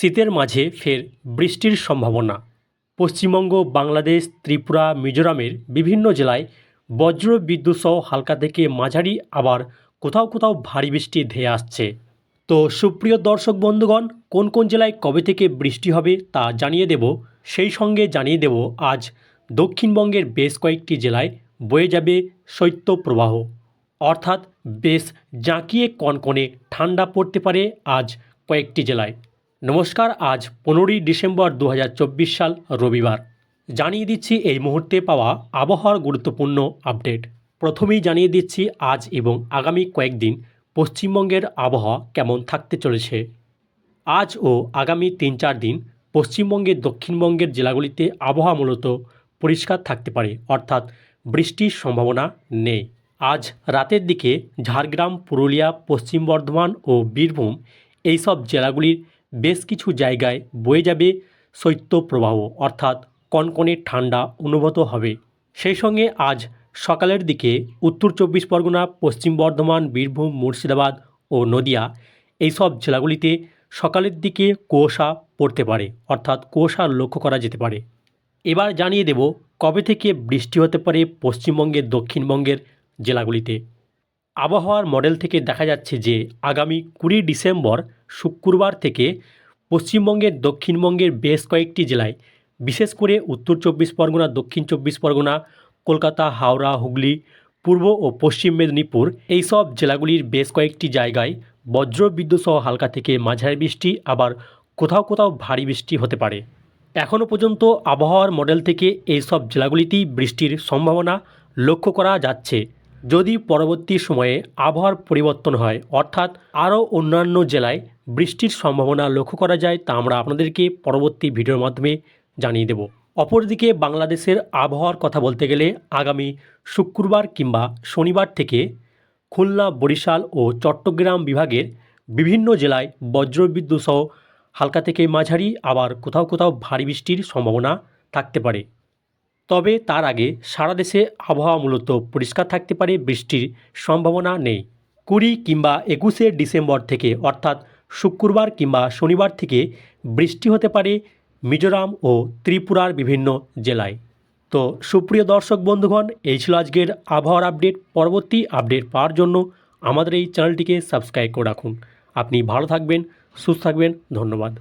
শীতের মাঝে ফের বৃষ্টির সম্ভাবনা। পশ্চিমবঙ্গ, বাংলাদেশ, ত্রিপুরা, মিজোরামের বিভিন্ন জেলায় বজ্র বিদ্যুৎ সহ হালকা থেকে মাঝারি, আবার কোথাও কোথাও ভারী বৃষ্টি ধেয়ে আসছে। তো সুপ্রিয় দর্শক বন্ধুগণ, কোন কোন জেলায় কবে থেকে বৃষ্টি হবে তা জানিয়ে দেব। সেই সঙ্গে জানিয়ে দেব, আজ দক্ষিণবঙ্গের বেশ কয়েকটি জেলায় বয়ে যাবে শৈত্যপ্রবাহ। অর্থাৎ বেশ জাঁকিয়ে কনকনে ঠান্ডা পড়তে পারে আজ কয়েকটি জেলায়। নমস্কার, আজ পনেরোই ডিসেম্বর দু হাজার চব্বিশ সাল, রবিবার। জানিয়ে দিচ্ছি এই মুহূর্তে পাওয়া আবহাওয়ার গুরুত্বপূর্ণ আপডেট। প্রথমেই জানিয়ে দিচ্ছি আজ এবং আগামী কয়েকদিন পশ্চিমবঙ্গের আবহাওয়া কেমন থাকতে চলেছে। আজ ও আগামী তিন চার দিন পশ্চিমবঙ্গের দক্ষিণবঙ্গের জেলাগুলিতে আবহাওয়া মূলত পরিষ্কার থাকতে পারে, অর্থাৎ বৃষ্টির সম্ভাবনা নেই। আজ রাতের দিকে ঝাড়গ্রাম, পুরুলিয়া, পশ্চিম বর্ধমান ও বীরভূম এইসব জেলাগুলির বেশ কিছু জায়গায় বয়ে যাবে শৈত্যপ্রবাহ অর্থাৎ কনকনে ঠান্ডা অনুভূত হবে। সেই সঙ্গে আজ সকালের দিকে উত্তর চব্বিশ পরগনা, পশ্চিম বর্ধমান, বীরভূম, মুর্শিদাবাদ ও নদিয়া এইসব জেলাগুলিতে সকালের দিকে কুয়াশা পড়তে পারে, অর্থাৎ কুয়াশা লক্ষ্য করা যেতে পারে। এবার জানিয়ে দেব কবে থেকে বৃষ্টি হতে পারে পশ্চিমবঙ্গের, দক্ষিণবঙ্গের জেলাগুলিতে। আবহাওয়ার মডেল থেকে দেখা যাচ্ছে যে আগামী কুড়ি ডিসেম্বর শুক্রবার থেকে পশ্চিমবঙ্গের দক্ষিণবঙ্গের বেশ কয়েকটি জেলায়, বিশেষ করে উত্তর চব্বিশ পরগনা, দক্ষিণ চব্বিশ পরগনা, কলকাতা, হাওড়া, হুগলি, পূর্ব ও পশ্চিম মেদিনীপুর, এইসব জেলাগুলির বেশ কয়েকটি জায়গায় বজ্র বিদ্যুৎ সহ হালকা থেকে মাঝারি বৃষ্টি, আবার কোথাও কোথাও ভারী বৃষ্টি হতে পারে। এখনও পর্যন্ত আবহাওয়ার মডেল থেকে এইসব জেলাগুলিতেই বৃষ্টির সম্ভাবনা লক্ষ্য করা যাচ্ছে। যদি পরবর্তী সময়ে আবহাওয়ার পরিবর্তন হয়, অর্থাৎ আরও অন্যান্য জেলায় বৃষ্টির সম্ভাবনা লক্ষ্য করা যায়, তা আমরা আপনাদেরকে পরবর্তী ভিডিওর মাধ্যমে জানিয়ে দেব। অপরদিকে বাংলাদেশের আবহাওয়ার কথা বলতে গেলে আগামী শুক্রবার কিংবা শনিবার থেকে খুলনা, বরিশাল ও চট্টগ্রাম বিভাগের বিভিন্ন জেলায় বজ্রবিদ্যুৎ সহ হালকা থেকে মাঝারি, আবার কোথাও কোথাও ভারী বৃষ্টির সম্ভাবনা থাকতে পারে। তবে তার আগে সারা দেশে আবহাওয়া মূলত পরিষ্কার থাকতে পারে বৃষ্টির সম্ভাবনা নেই। কুড়ি কিংবা একুশে ডিসেম্বর থেকে অর্থাৎ শুক্রবার কিংবা শনিবার থেকে বৃষ্টি হতে পারে মিজোরাম ও ত্রিপুরার বিভিন্ন জেলায়। তো সুপ্রিয় দর্শক বন্ধুগণ, এই ছিল আজকের আবহাওয়ার আপডেট। পরবর্তী আপডেট পাওয়ার জন্য আমাদের এই চ্যানেলটিকে সাবস্ক্রাইব করে রাখুন। আপনি ভালো থাকবেন, সুস্থ থাকবেন। ধন্যবাদ।